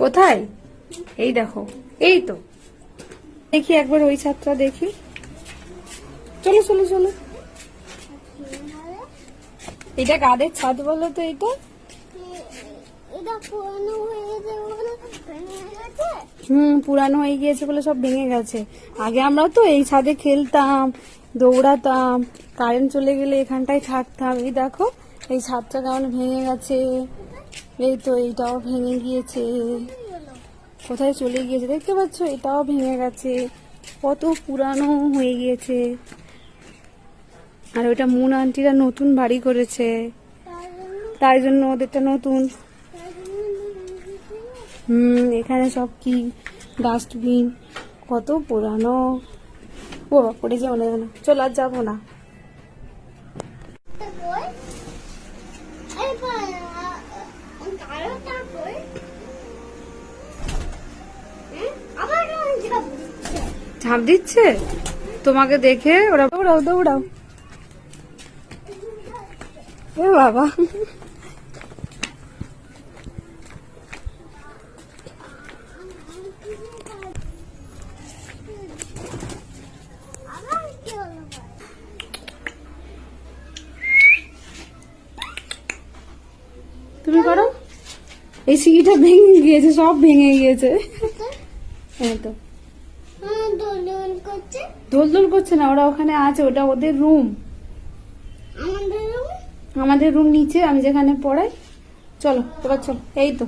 কোথায়? এই দেখো এই তো। দেখি একবার ওই ছাদটা দেখি। চলো চলো চলো। এটা কাদের ছাদ বলো তো এটা? হয়ে হুম পুরানো হয়ে গিয়েছে বলে সব ভেঙে গেছে। আগে আমরাও তো এই ছাদে খেলতাম দৌড়াতাম কারেন্ট চলে গেলে এখানটায় থাকতাম। এই দেখো এই ছাদটা কেমন ভেঙে গেছে। এই তো এইটাও ভেঙে গিয়েছে। কোথায় চলে গিয়েছে? দেখতে পাচ্ছ, এটাও ভেঙে গেছে। কত পুরানো হয়ে গিয়েছে। আর ওটা মুন আন্টিরা নতুন বাড়ি করেছে। তাই জন্য ওদেরটা নতুন। হুম, এখানে সব কি ডাস্টবিন কত পুরানো। ও পড়ে যাব না। চল, আর যাব না। ঝাঁপ দিচ্ছে? তোমাকে দেখে ওরা দৌড়াও দৌড়াও। এ বাবা? তুমি করো। এই সিঁড়িটা ভেঙে গিয়েছে, সব ভেঙে গিয়েছে। হ্যাঁ তো। দোল দোল করছে। না ওরা ওখানে আছে ওটা ওদের রুম আমাদের আমাদের রুম নিচে আমি যেখানে পড়াই। চলো এবার চলো এই তো।